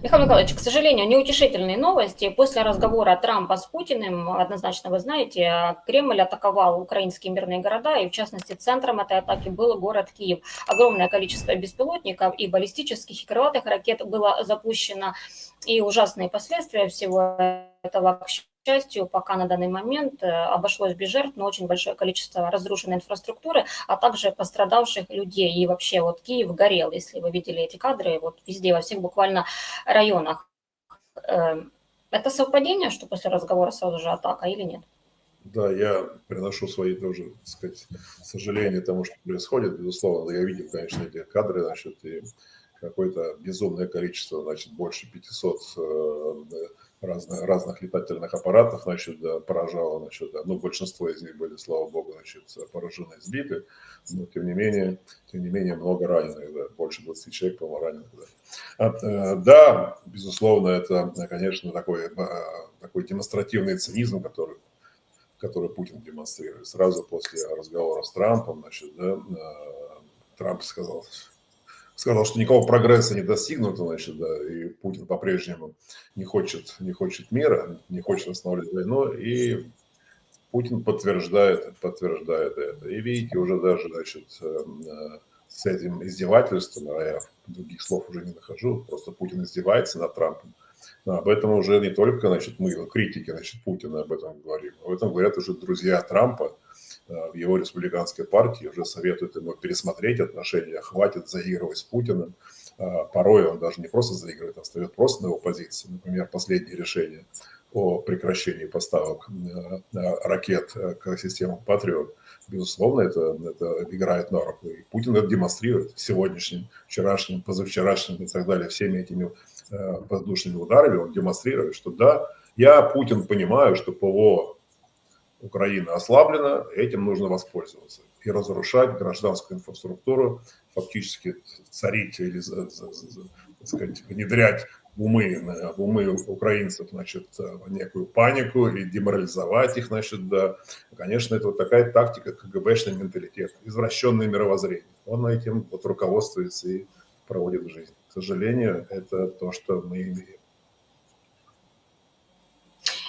Михаил Николаевич, к сожалению, неутешительные новости. После разговора Трампа с Путиным, однозначно вы знаете, Кремль атаковал украинские мирные города, и в частности центром этой атаки был город Киев. Огромное количество беспилотников и баллистических и крылатых ракет было запущено, и ужасные последствия всего этого, к счастью, пока на данный момент э, обошлось без жертв, но очень большое количество разрушенной инфраструктуры, а также пострадавших людей. И вообще вот Киев горел, если вы видели эти кадры, вот везде, во всех буквально районах. Эм, это совпадение, что после разговора сразу же атака или нет? Да, я приношу свои тоже, так сказать, сожаления тому, что происходит. Безусловно, я видел, конечно, эти кадры, значит, и какое-то безумное количество, значит, больше 500 разных, разных летательных аппаратов, значит, да, поражало, значит, да, ну, большинство из них были, слава богу, значит, поражены, сбиты, но, тем не менее, тем не менее, много раненых, да, больше 20 человек, по-моему, раненых, да. А, э, да, безусловно, это, конечно, такой, э, такой демонстративный цинизм, который который Путин демонстрирует. Сразу после разговора с Трампом, значит, да, э, Трамп сказал, сказал, что никакого прогресса не достигнуто, значит, да, и Путин по-прежнему не хочет, не хочет мира, не хочет останавливать войну, и Путин подтверждает, подтверждает это. И видите, уже даже, значит, э, с этим издевательством, а я других слов уже не нахожу, просто Путин издевается над Трампом. Но об этом уже не только, значит, мы, критики, значит, Путина об этом говорим, об этом говорят уже друзья Трампа, в его республиканской партии уже советуют ему пересмотреть отношения, хватит заигрывать с Путиным. Э, порой он даже не просто заигрывает, а встает просто на его позиции. Например, последнее решение о прекращении поставок э, ракет к системам «Патриот», безусловно, это, это играет на руку. И Путин это демонстрирует сегодняшним, вчерашним, позавчерашним и так далее, всеми этими воздушными ударами он демонстрирует, что да, я, Путин, понимаю, что ПВО Украина ослаблена, этим нужно воспользоваться и разрушать гражданскую инфраструктуру, фактически царить или, так сказать, внедрять в умы, в умы украинцев, значит, некую панику и деморализовать их, значит, да. Конечно, это вот такая тактика КГБшный менталитет, извращенное мировоззрение. Он этим вот руководствуется и проводит жизнь. К сожалению, это то, что мы имеем.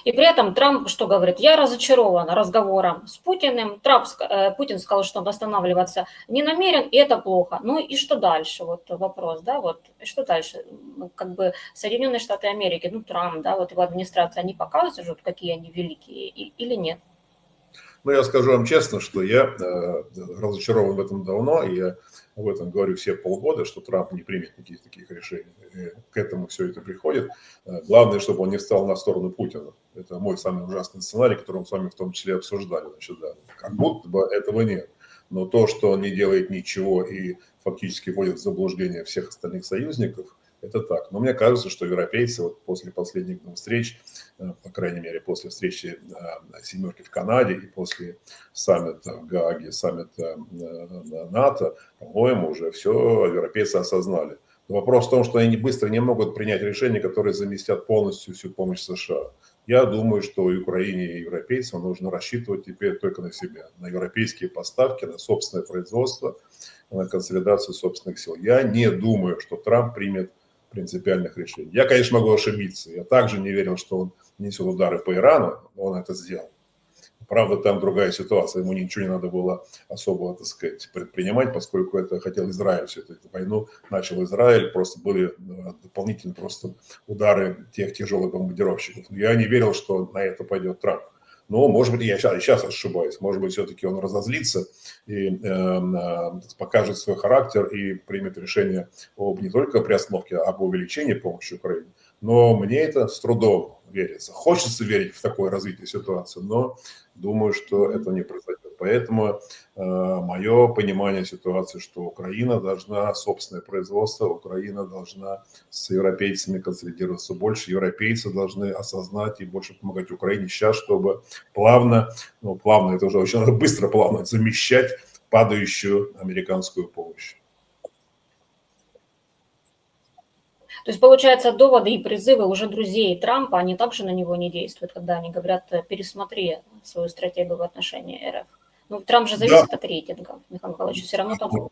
И при этом Трамп что говорит? Я разочарован разговором с Путиным. Трамп, э, Путин сказал, что останавливаться не намерен, и это плохо. Ну и что дальше? Вот вопрос, да, вот что дальше? Ну, как бы Соединенные Штаты Америки, ну Трамп, да, вот его администрация, они показывают, какие они великие или нет? Ну, я скажу вам честно, что я э, разочарован в этом давно, и я об этом говорю все полгода, что Трамп не примет никаких таких решений. И к этому все это приходит. Э, главное, чтобы он не встал на сторону Путина. Это мой самый ужасный сценарий, который мы с вами в том числе обсуждали. Значит, да, как будто бы этого нет. Но то, что он не делает ничего и фактически вводит в заблуждение всех остальных союзников, это так. Но мне кажется, что европейцы вот после последних двух встреч, э, по крайней мере, после встречи э, семерки в Канаде и после саммита в Гааге, саммита э, НАТО, по-моему, уже все европейцы осознали. Но вопрос в том, что они быстро не могут принять решения, которые заместят полностью всю помощь США. Я думаю, что Украине, и европейцам нужно рассчитывать теперь только на себя, на европейские поставки, на собственное производство, на консолидацию собственных сил. Я не думаю, что Трамп примет принципиальных решений. Я, конечно, могу ошибиться. Я также не верил, что он несет удары по Ирану, но он это сделал. Правда, там другая ситуация. Ему ничего не надо было особо, так сказать, предпринимать, поскольку это хотел Израиль всю эту, войну. Начал Израиль, просто были э, дополнительные просто удары тех тяжелых бомбардировщиков. Я не верил, что на это пойдет Трамп. Но, может быть, я сейчас, сейчас ошибаюсь. Может быть, все-таки он разозлится и э, э, покажет свой характер и примет решение об не только приостановке, а об увеличении помощи Украине. Но мне это с трудом верится. Хочется верить в такое развитие ситуации, но думаю, что это не произойдет. Поэтому э, мое понимание ситуации, что Украина должна собственное производство, Украина должна с европейцами консолидироваться больше, европейцы должны осознать и больше помогать Украине сейчас, чтобы плавно, ну плавно, это уже очень быстро плавно замещать падающую американскую помощь. То есть, получается, доводы и призывы уже друзей Трампа, они также на него не действуют, когда они говорят, пересмотри свою стратегию в отношении РФ. Ну, Трамп же зависит да. от рейтинга, Михаил Михайлович, все равно там...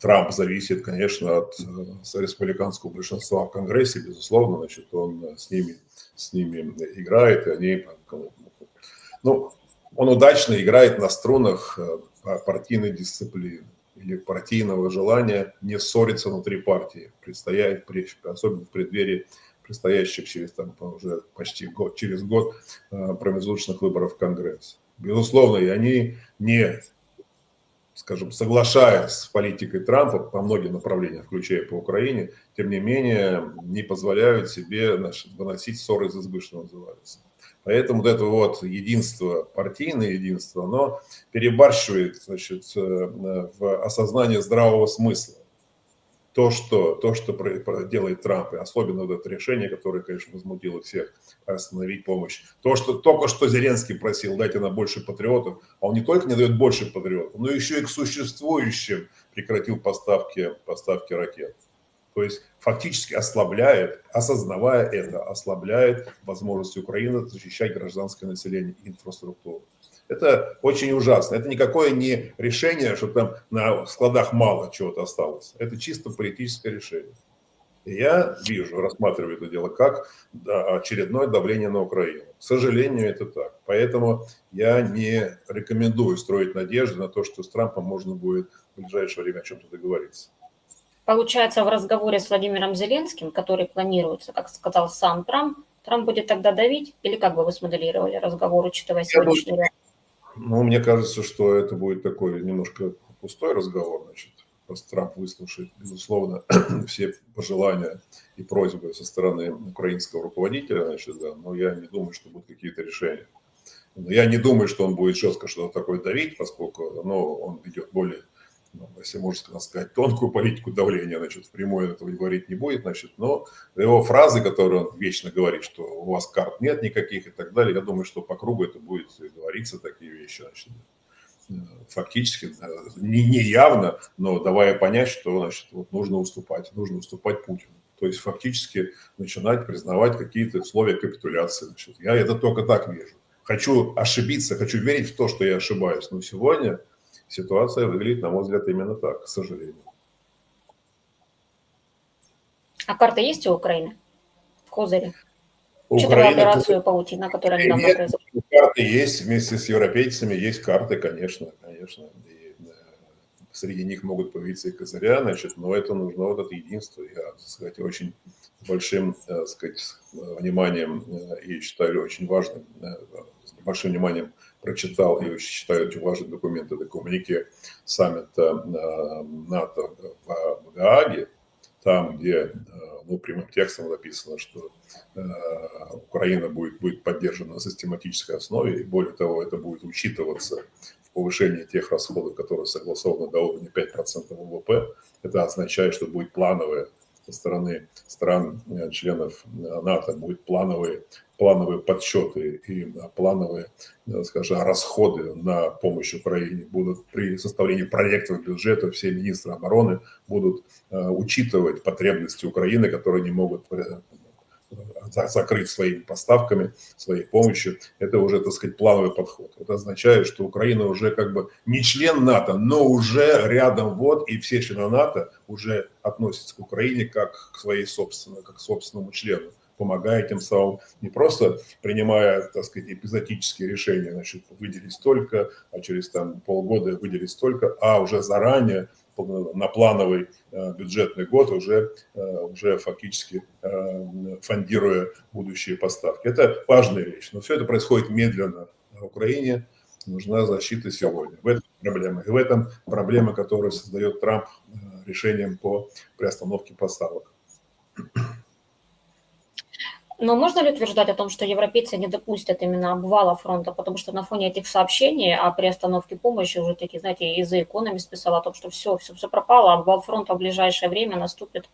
Трамп зависит, конечно, от э, республиканского большинства в Конгрессе, безусловно, значит, он с ними, с ними играет, и они, ну, он удачно играет на струнах э, партийной дисциплины или партийного желания не ссориться внутри партии, предстоять, особенно в преддверии предстоящих через там, уже почти год, через год э, промежуточных выборов в Конгресс. Безусловно, и они не, скажем, соглашаясь с политикой Трампа по многим направлениям, включая по Украине, тем не менее не позволяют себе значит, выносить ссоры из избы, что называется. Поэтому вот это вот единство, партийное единство, оно перебарщивает значит, э, в осознании здравого смысла то, что, то, что делает Трамп, и особенно вот это решение, которое, конечно, возмутило всех, остановить помощь. То, что только что Зеленский просил, дайте нам больше патриотов, а он не только не дает больше патриотов, но еще и к существующим прекратил поставки, поставки ракет. То есть фактически ослабляет, осознавая это, ослабляет возможности Украины защищать гражданское население и инфраструктуру. Это очень ужасно. Это никакое не решение, что там на складах мало чего-то осталось. Это чисто политическое решение. И я вижу, рассматриваю это дело как очередное давление на Украину. К сожалению, это так. Поэтому я не рекомендую строить надежды на то, что с Трампом можно будет в ближайшее время о чем-то договориться. Получается, в разговоре с Владимиром Зеленским, который планируется, как сказал сам Трамп, Трамп будет тогда давить? Или как бы вы смоделировали разговор, учитывая сегодняшний реальность? Ну, мне кажется, что это будет такой немножко пустой разговор, значит. Трамп выслушает, безусловно, все пожелания и просьбы со стороны украинского руководителя, значит, да, но я не думаю, что будут какие-то решения. Я не думаю, что он будет жестко что-то такое давить, поскольку ну, он ведет более если можно сказать, тонкую политику давления, значит, впрямую этого говорить не будет, значит, но его фразы, которые он вечно говорит, что у вас карт нет никаких и так далее, я думаю, что по кругу это будет говориться, такие вещи, значит, фактически, не, не явно, но давая понять, что, значит, вот нужно уступать, нужно уступать Путину. То есть фактически начинать признавать какие-то условия капитуляции. Значит. Я это только так вижу. Хочу ошибиться, хочу верить в то, что я ошибаюсь, но сегодня ситуация выглядит, на мой взгляд, именно так, к сожалению. А карта есть у Украины? В Козыре? Учитывая Украина, операцию «Паутина», которая недавно произошла. Карты есть, вместе с европейцами есть карты, конечно, конечно. И, среди них могут появиться и козыря, значит, но это нужно вот это единство. Я, так сказать, очень большим, так сказать, вниманием э, и считаю очень важным, с большим вниманием прочитал и считаю очень важный документ, это коммунике саммита э, НАТО в Гааге, там, где э, ну, прямым текстом написано, что э, Украина будет, будет поддержана на систематической основе, и более того, это будет учитываться в повышении тех расходов, которые согласованы до уровня 5% ВВП. Это означает, что будет плановое со стороны стран, членов НАТО, будет плановые плановые подсчеты и плановые, э, скажем, расходы на помощь Украине будут при составлении проектов бюджета, все министры обороны будут э, учитывать потребности Украины, которые не могут э, закрыть своими поставками, своей помощью. Это уже, так сказать, плановый подход. Это означает, что Украина уже как бы не член НАТО, но уже рядом вот, и все члены НАТО уже относятся к Украине как к своей собственной, как к собственному члену помогая тем самым не просто принимая, так сказать, эпизодические решения, значит, выделить столько, а через там полгода выделить столько, а уже заранее на плановый э, бюджетный год уже, э, уже фактически э, фондируя будущие поставки. Это важная вещь, но все это происходит медленно. На Украине нужна защита сегодня. В этом проблема. И в этом проблема, которую создает Трамп решением по приостановке поставок. Но можно ли утверждать о том, что европейцы не допустят именно обвала фронта, потому что на фоне этих сообщений о приостановке помощи уже такие, знаете, из The Economist писал о том, что все, все, все пропало, обвал фронта в ближайшее время наступит?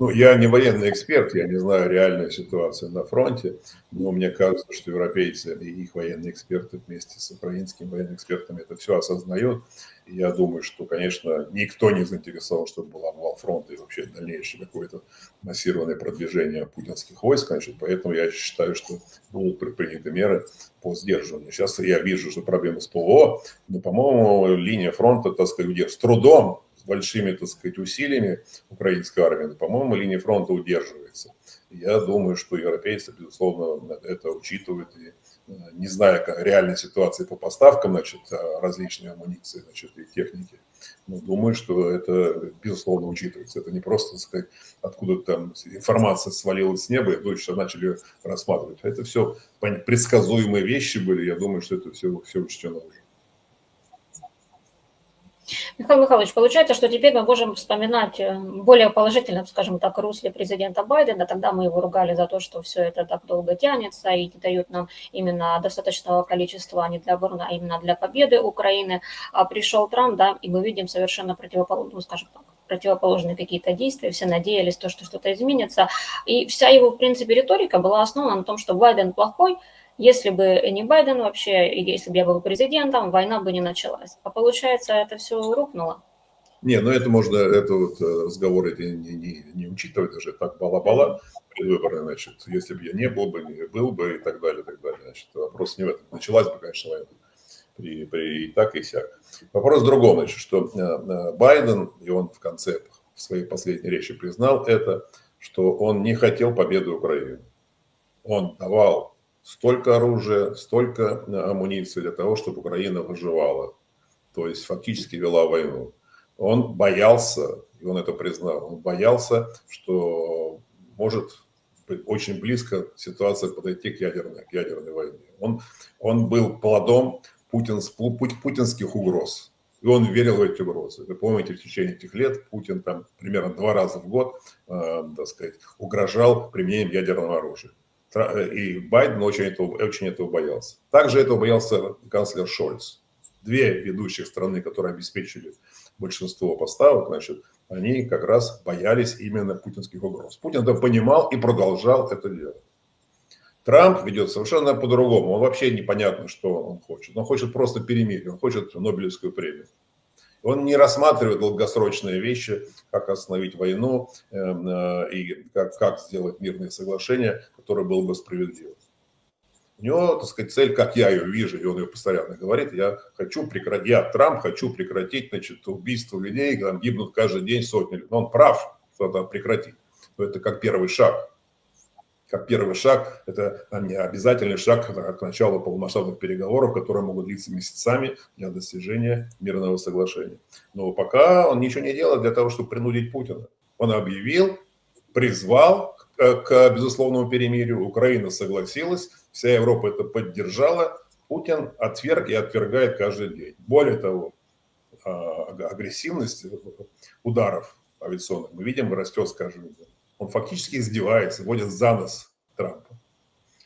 Ну, я не военный эксперт, я не знаю реальную ситуацию на фронте, но мне кажется, что европейцы и их военные эксперты вместе с украинскими военными экспертами это все осознают. И я думаю, что, конечно, никто не заинтересован, чтобы был обвал фронта и вообще дальнейшее какое-то массированное продвижение путинских войск. Значит, поэтому я считаю, что будут предприняты меры по сдерживанию. Сейчас я вижу, что проблемы с ПВО, но, по-моему, линия фронта, так сказать, с трудом большими, так сказать, усилиями украинской армии, по-моему, линия фронта удерживается. Я думаю, что европейцы, безусловно, это учитывают и э, не зная реальной ситуации по поставкам значит, э, различной амуниции значит, и техники, но думаю, что это, безусловно, учитывается. Это не просто, так сказать, откуда там информация свалилась с неба, и вдруг начали рассматривать. Это все предсказуемые вещи были, я думаю, что это все, все учтено уже. Михаил Михайлович, получается, что теперь мы можем вспоминать э, более положительно, скажем так, русле президента Байдена. Тогда мы его ругали за то, что все это так долго тянется и не дает нам именно достаточного количества не для обороны, а именно для победы Украины. А пришел Трамп, да, и мы видим совершенно противоположную, ну, скажем так, противоположные какие-то действия, все надеялись, то, что что-то изменится. И вся его, в принципе, риторика была основана на том, что Байден плохой, если бы не Байден вообще, если бы я был президентом, война бы не началась. А получается, это все рухнуло. Не, ну это можно, это вот э, разговор это не, не, не учитывать даже, так бала-бала предвыборы, значит, если бы я не был бы, не был бы и так далее, и так далее, значит, вопрос не в этом. Началась бы, конечно, война при, при и так, и сяк. Вопрос в другом, значит, что э, э, Байден, и он в конце в своей последней речи признал это, что он не хотел победы Украины. Он давал столько оружия, столько э, амуниции для того, чтобы Украина выживала. То есть фактически вела войну. Он боялся, и он это признал, он боялся, что может очень близко ситуация подойти к ядерной, к ядерной войне. Он, он был плодом путинс, путинских угроз. И он верил в эти угрозы. Вы помните, в течение этих лет Путин там примерно два раза в год, э, так сказать, угрожал применением ядерного оружия. И Байден очень этого, очень этого боялся. Также этого боялся канцлер Шольц. Две ведущих страны, которые обеспечили большинство поставок, значит, они как раз боялись именно путинских угроз. Путин это понимал и продолжал это делать. Трамп ведет совершенно по-другому. Он вообще непонятно, что он хочет. Он хочет просто перемирие, он хочет Нобелевскую премию. Он не рассматривает долгосрочные вещи, как остановить войну эм, э, и как, как сделать мирные соглашения, которые было бы справедливо. У него, так сказать, цель, как я ее вижу, и он ее постоянно говорит, я хочу прекратить, я, Трамп, хочу прекратить, значит, убийство людей, там гибнут каждый день сотни людей. Но он прав, что надо прекратить. Это как первый шаг как первый шаг, это не обязательный шаг к началу полномасштабных переговоров, которые могут длиться месяцами для достижения мирного соглашения. Но пока он ничего не делает для того, чтобы принудить Путина. Он объявил, призвал к, к безусловному перемирию, Украина согласилась, вся Европа это поддержала, Путин отверг и отвергает каждый день. Более того, а, агрессивность ударов авиационных мы видим растет с каждым днем он фактически издевается, вводит за нос Трампа.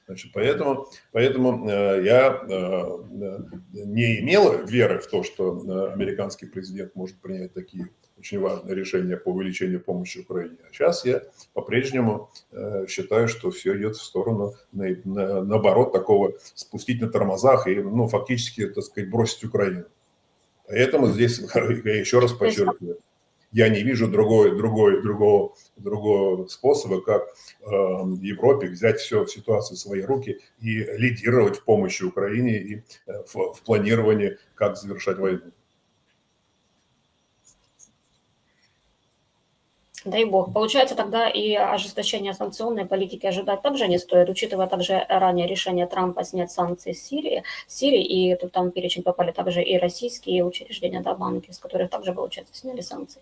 Значит, поэтому, поэтому э, я э, не имел веры в то, что э, американский президент может принять такие очень важные решения по увеличению помощи Украине. А сейчас я по-прежнему э, считаю, что все идет в сторону, на, на, наоборот, такого спустить на тормозах и, ну, фактически, так сказать, бросить Украину. Поэтому здесь, я еще раз подчеркиваю, я не вижу другой, другой, другого, другого способа, как э, в Европе взять все ситуацию в свои руки и лидировать в помощи Украине и э, в, в планировании, как завершать войну. Дай бог. Получается, тогда и ожесточение санкционной политики ожидать также не стоит, учитывая также ранее решение Трампа снять санкции с Сирии, Сирии и тут там в перечень попали также и российские учреждения, да, банки, с которых также, получается, сняли санкции.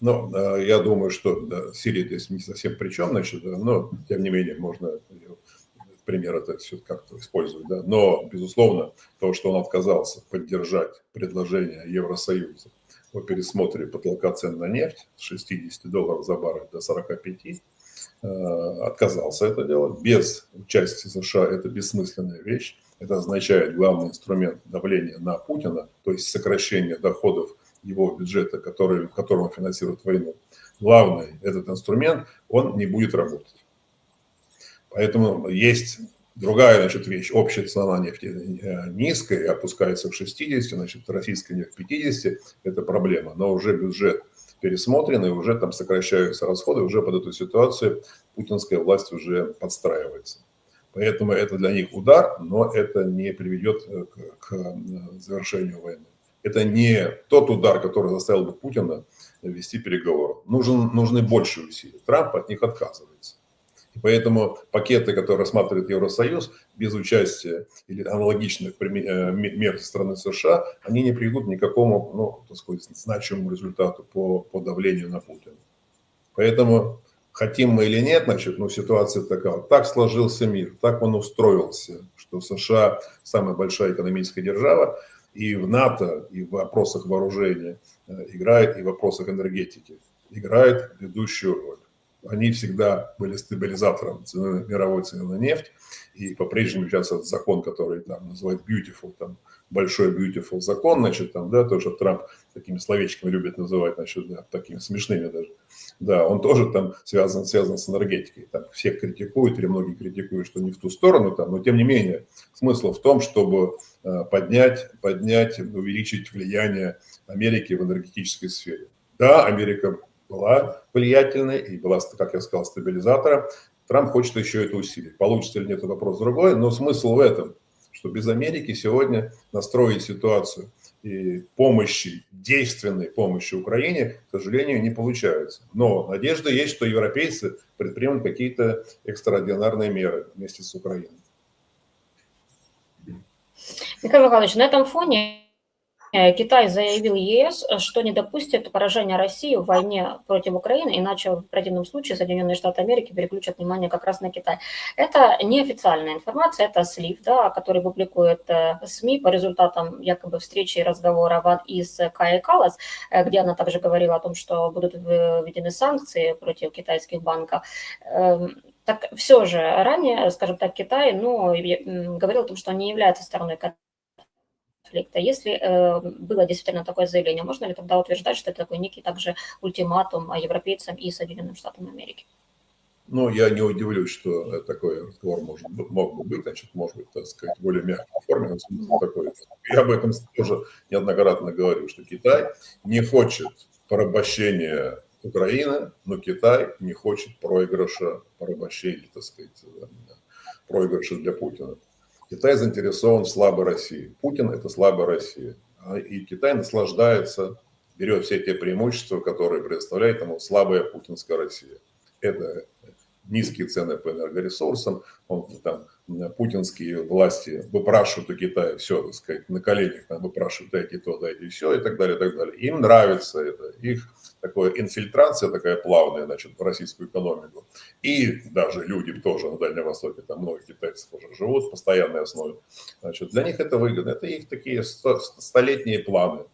Ну, э, я думаю, что да, Сирия здесь не совсем при чем, значит, но, тем не менее, можно пример это все как-то использовать. Да. Но, безусловно, то, что он отказался поддержать предложение Евросоюза о пересмотре потолка цен на нефть с 60 долларов за баррель до 45, э, отказался это делать. Без участия США это бессмысленная вещь. Это означает главный инструмент давления на Путина, то есть сокращение доходов его бюджета, который, в котором он финансирует войну, главный этот инструмент, он не будет работать. Поэтому есть другая значит, вещь. Общая цена нефти э, низкая, опускается в 60, значит, российская нефть в 50. Это проблема. Но уже бюджет пересмотрен, и уже там сокращаются расходы, уже под эту ситуацию путинская власть уже подстраивается. Поэтому это для них удар, но это не приведет э, к, к э, завершению войны. Это не тот удар, который заставил бы Путина вести переговоры. Нужен, нужны больше усилий. Трамп от них отказывается. И поэтому пакеты, которые рассматривает Евросоюз, без участия или аналогичных э, мер со стороны США, они не приведут ни к какому, ну, так сказать, значимому результату по, по давлению на Путина. Поэтому хотим мы или нет, значит, ну, ситуация такая. Так сложился мир, так он устроился, что США самая большая экономическая держава, и в НАТО, и в вопросах вооружения э, играет, и в вопросах энергетики играет ведущую роль. Они всегда были стабилизатором цены, мировой цены на нефть, и по-прежнему сейчас этот закон, который там называют beautiful, там большой beautiful закон, значит, там, да, то, что Трамп такими словечками любит называть, значит, да, такими смешными даже, да, он тоже там связан, связан с энергетикой, там всех критикуют, или многие критикуют, что не в ту сторону, там, но тем не менее, смысл в том, чтобы поднять, поднять, увеличить влияние Америки в энергетической сфере. Да, Америка была влиятельной и была, как я сказал, стабилизатором. Трамп хочет еще это усилить. Получится или нет, это вопрос другой, но смысл в этом, что без Америки сегодня настроить ситуацию и помощи, действенной помощи Украине, к сожалению, не получается. Но надежда есть, что европейцы предпримут какие-то экстраординарные меры вместе с Украиной. Михаил Михайлович, на этом фоне Э, Китай заявил ЕС, что не допустит поражения России в войне против Украины, иначе в противном случае Соединенные Штаты Америки переключат внимание как раз на Китай. Это неофициальная информация, это слив, да, который публикует э, СМИ по результатам якобы встречи и разговора Ван из Кая Калас, э, где она также говорила о том, что будут введены санкции против китайских банков. Так все же ранее, скажем так, Китай ну, говорил о том, что он не является стороной конфликта. Если э, было действительно такое заявление, можно ли тогда утверждать, что это такой некий также ультиматум европейцам и Соединенным Штатам Америки? Ну, я не удивлюсь, что такой разговор может, мог бы быть, значит, может быть, так сказать, более мягкой форме, такой. Я об этом тоже неоднократно говорю, что Китай не хочет порабощения Украины, но Китай не хочет проигрыша, порабощения, так сказать, проигрыша для Путина. Китай заинтересован в слабой России. Путин – это слабая Россия. А и Китай наслаждается, берет все те преимущества, которые предоставляет ему слабая путинская Россия. Это низкие цены по энергоресурсам, он, там, путинские власти выпрашивают у Китая все, так сказать, на коленях, там, выпрашивают дайте то, дайте все и так далее, и так далее. Им нравится это, их такая инфильтрация такая плавная, значит, в российскую экономику. И даже люди тоже на Дальнем Востоке, там много китайцев уже живут в постоянной основе. Значит, для них это выгодно. Это их такие столетние планы.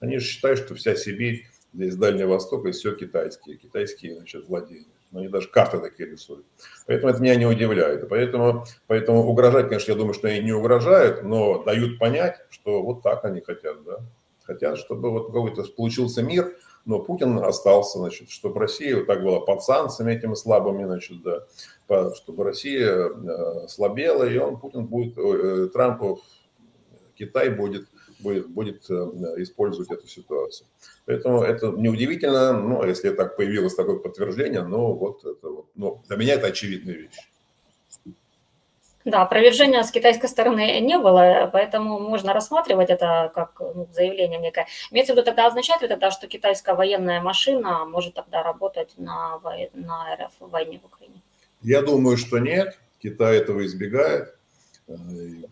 Они же считают, что вся Сибирь здесь Дальнего Востока и все китайские, китайские значит, владения. Но они даже карты такие рисуют. Поэтому это меня не удивляет. Поэтому, поэтому угрожать, конечно, я думаю, что они не угрожают, но дают понять, что вот так они хотят. Да? Хотят, чтобы вот какой-то получился мир, но Путин остался, значит, чтобы Россия вот так была под санкциями этими слабыми, значит, да, чтобы Россия э, слабела, и он, Путин будет, э, Трампу, Китай будет, будет, будет э, использовать эту ситуацию. Поэтому это неудивительно, ну, если так появилось такое подтверждение, но вот это вот, ну, для меня это очевидная вещь. Да, опровержения с китайской стороны не было, поэтому можно рассматривать это как ну, заявление некое. Имеется в виду тогда означает ли тогда, что китайская военная машина может тогда работать на, на РФ в войне в Украине? Я думаю, что нет. Китай этого избегает.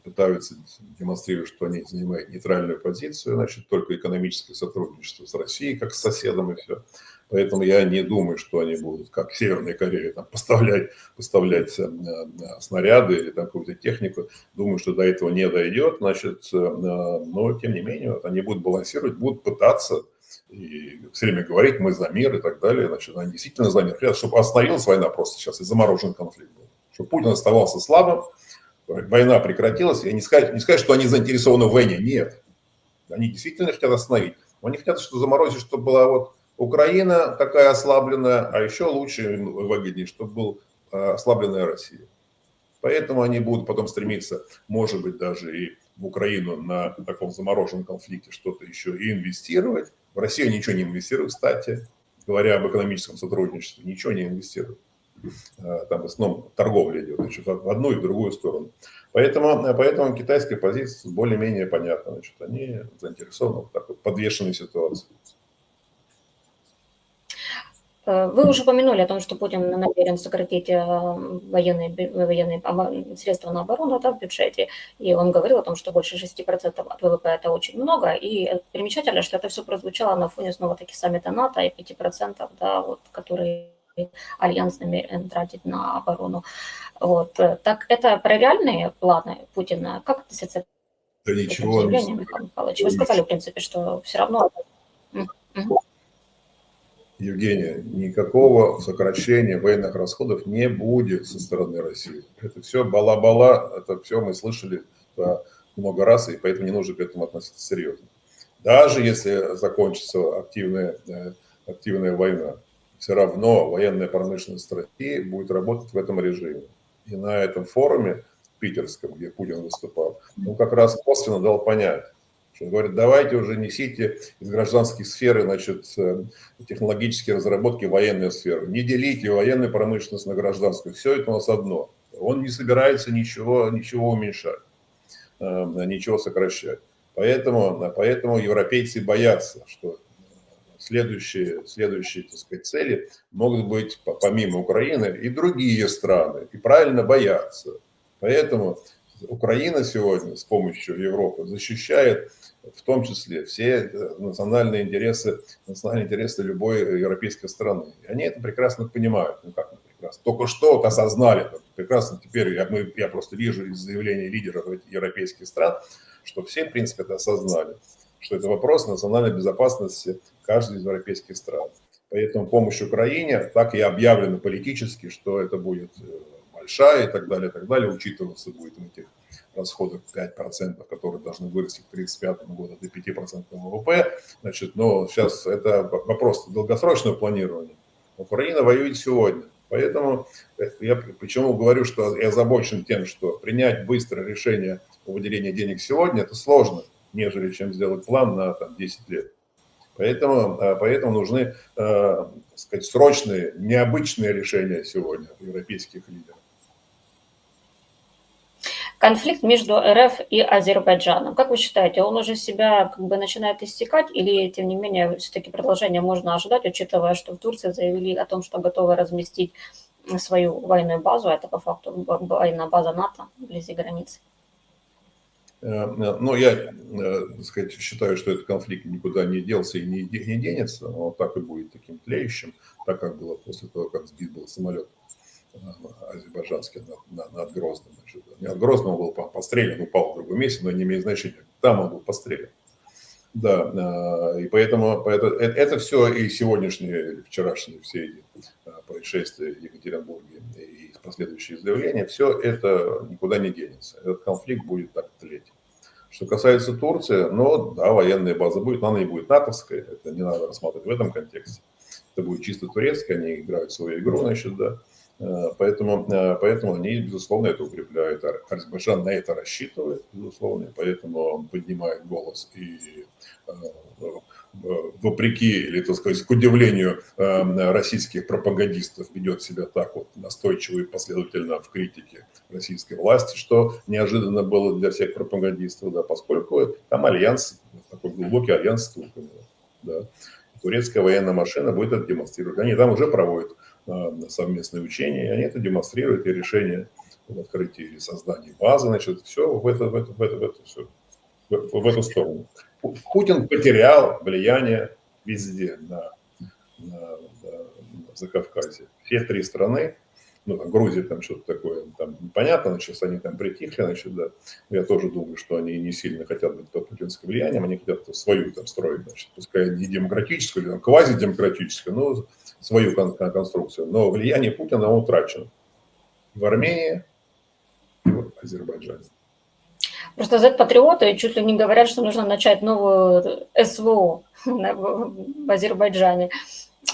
Пытаются демонстрировать, что они занимают нейтральную позицию, значит, только экономическое сотрудничество с Россией, как с соседом и все. Поэтому я не думаю, что они будут, как Северная Корея, там, поставлять, поставлять э, э, снаряды или там, какую-то технику. Думаю, что до этого не дойдет. Значит, э, но, тем не менее, вот, они будут балансировать, будут пытаться и все время говорить, мы за мир и так далее. Значит, они действительно за мир. Хотят, чтобы остановилась война просто сейчас и заморожен конфликт был. Чтобы Путин оставался слабым, война прекратилась. И не сказать, не сказать, что они заинтересованы в войне. Нет. Они действительно хотят остановить. Они хотят что заморозить, чтобы была вот Украина такая ослабленная, а еще лучше и выгоднее, чтобы была ослабленная Россия. Поэтому они будут потом стремиться, может быть, даже и в Украину на таком замороженном конфликте что-то еще и инвестировать. В Россию ничего не инвестируют, кстати, говоря об экономическом сотрудничестве, ничего не инвестируют. А, там в основном торговля идет значит, в одну и в другую сторону. Поэтому, поэтому китайская позиция более-менее понятна. Значит, они заинтересованы в такой подвешенной ситуации. Э, вы уже упомянули о том, что Путин намерен сократить э, военные, военные средства на оборону да, в бюджете, и он говорил о том, что больше 6% от ВВП это очень много, и примечательно, что это все прозвучало на фоне снова-таки саммита НАТО и 5%, да, вот, которые Альянс намерен тратить на оборону. Вот. Так это про реальные планы Путина? Как относится да к ничего, этим заявлениям, Михаил Михайлович? Вы сказали, в принципе, что все равно... Евгения, никакого сокращения военных расходов не будет со стороны России. Это все бала-бала, это все мы слышали много раз, и поэтому не нужно к этому относиться серьезно. Даже если закончится активная, э, активная война, все равно военная промышленность России будет работать в этом режиме. И на этом форуме питерском, где Путин выступал, он как раз косвенно дал понять, что говорит, давайте уже несите из гражданских сферы, значит, э, технологические разработки в военную сферу. Не делите военную промышленность на гражданскую. Все это у нас одно. Он не собирается ничего, ничего уменьшать, э, ничего сокращать. Поэтому, поэтому европейцы боятся, что следующие, следующие так сказать, цели могут быть помимо Украины и другие страны. И правильно боятся. Поэтому Украина сегодня с помощью Европы защищает в том числе все э, национальные интересы, национальные интересы любой европейской страны. И они это прекрасно понимают. Ну как прекрасно? Только что вот осознали, прекрасно теперь, я, мы, я просто вижу из заявлений лидеров европейских стран, что все, в принципе, это осознали, что это вопрос национальной безопасности каждой из европейских стран. Поэтому помощь Украине так и объявлено политически, что это будет э, большая и так далее, и так далее, учитываться будет в этих расходах 5%, которые должны вырасти к 1935 году до 5% ВВП. Значит, но сейчас это вопрос долгосрочного планирования. Украина воюет сегодня. Поэтому я почему говорю, что я озабочен тем, что принять быстрое решение о выделении денег сегодня, это сложно, нежели чем сделать план на там, 10 лет. Поэтому, э, поэтому нужны э, сказать, срочные, необычные решения сегодня европейских лидеров конфликт между РФ и Азербайджаном. Как вы считаете, он уже себя как бы начинает истекать или, тем не менее, все-таки продолжение можно ожидать, учитывая, что в Турции заявили о том, что готовы разместить свою военную базу, это по факту военная база НАТО вблизи границы? Э, э, ну, я, э, так сказать, считаю, что этот конфликт никуда не делся и не, не денется, он так и будет таким тлеющим, так как было после того, как сбит был самолет азербайджанский над, над Грозным. Значит, не от Грозного был пострелян, упал в другом месте, но не имеет значения. Там он был пострелян. Да, и поэтому, поэтому это, это все и сегодняшние, вчерашние все эти происшествия в Екатеринбурге и последующие заявления, все это никуда не денется. Этот конфликт будет так тлеть. Что касается Турции, ну да, военная база будет, но она и будет натовская, это не надо рассматривать в этом контексте. Это будет чисто турецкая, они играют свою игру, значит, да. Э, поэтому, э, поэтому они, безусловно, это укрепляют. Азербайджан на это рассчитывает, безусловно, поэтому он поднимает голос и э, вопреки, или, так сказать, к удивлению российских пропагандистов, ведет себя так вот настойчиво и последовательно в критике российской власти, что неожиданно было для всех пропагандистов, да, поскольку там альянс, такой глубокий альянс с турками. Да. Турецкая военная машина будет это демонстрировать. Они там уже проводят совместные учения, и они это демонстрируют, и решение в открытии или создании базы, значит, все в, это, в, это, в, это, в, это, все, в, в эту сторону. Путин потерял влияние везде на, на, на, на Закавказье. Все три страны, ну, там, Грузия там что-то такое, там непонятно, но сейчас они там притихли, значит, да. Я тоже думаю, что они не сильно хотят быть под путинским влиянием, они хотят свою там строить, значит, пускай не демократическую, или там, квазидемократическую, но свою конструкцию, но влияние Путина утрачено в Армении и в Азербайджане. Просто Z-патриоты чуть ли не говорят, что нужно начать новую СВО в Азербайджане.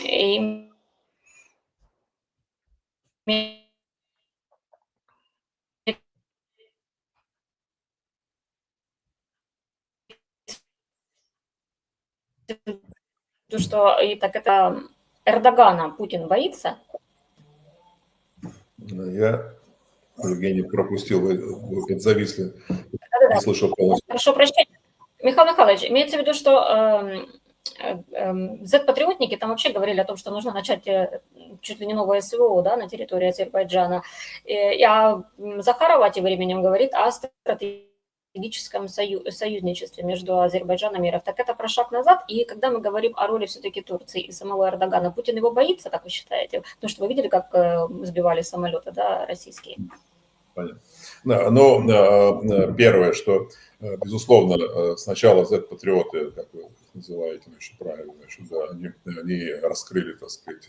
И то, что и так это Эрдогана Путин боится, Я, Евгений, пропустил, вы, вы Да-да-да. Не слышал полностью. Прошу прощения. Михаил Михайлович, имеется в виду, что эм, э, эм, Z-патриотники там вообще говорили о том, что нужно начать э, чуть ли не новое СВО да, на территории Азербайджана. И, а Захарова тем временем говорит о стратегическом сою- союзничестве между Азербайджаном и РФ. Так это про шаг назад. И когда мы говорим о роли все-таки Турции и самого Эрдогана, Путин его боится, как вы считаете? Потому что вы видели, как э, сбивали самолеты да, российские. Понятно. Но первое, что, э, безусловно, э, сначала Z-патриоты, как вы называете, значит, правильно, значит, да, они, они раскрыли, так сказать,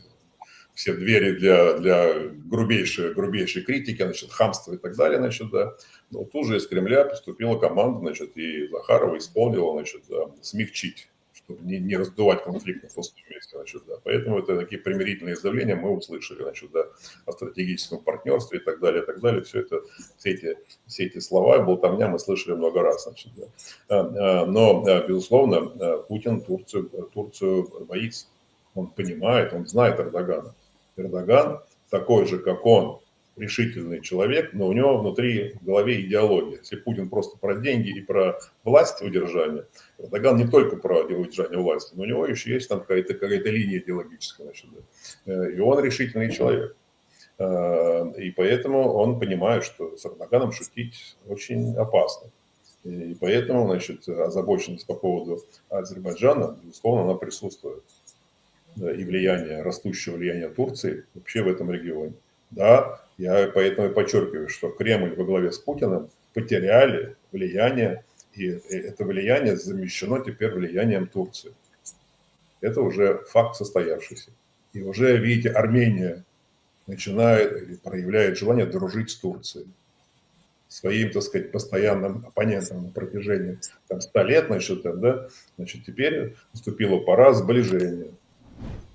все двери для, для грубейшей, грубейшей критики, значит, хамства и так далее, значит, да. Но тут же из Кремля поступила команда, значит, и Захарова исполнила, значит, да, смягчить, чтобы не, не раздувать конфликт на пустом месте, значит, да. Поэтому это такие примирительные заявления мы услышали, значит, да, о стратегическом партнерстве и так далее, и так далее. Все это, все эти, все эти слова и болтовня мы слышали много раз, значит, да. А, а, Но, а, безусловно, Путин Турцию, Турцию боится. Он понимает, он знает Эрдогана. Эрдоган такой же, как он, решительный человек, но у него внутри в голове идеология. Если Путин просто про деньги и про власть удержание, Эрдоган не только про удержание власти, но у него еще есть там какая-то какая линия идеологическая. Значит, да. Э, И он решительный человек. Э, И поэтому он понимает, что с Эрдоганом шутить очень опасно. И поэтому, значит, озабоченность по поводу Азербайджана, безусловно, она присутствует. Да, И влияние, растущее влияние Турции вообще в этом регионе. Да, я поэтому и подчеркиваю, что Кремль во главе с Путиным потеряли влияние, и это влияние замещено теперь влиянием Турции. Это уже факт состоявшийся. И уже, видите, Армения начинает или проявляет желание дружить с Турцией. Своим, так сказать, постоянным оппонентом на протяжении там, 100 лет, значит, там, да, значит, теперь наступила пора сближения.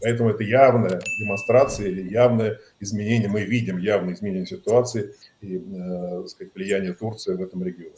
Поэтому это явная демонстрация, явное изменение, мы видим явное изменение ситуации и э, сказать, влияние Турции в этом регионе.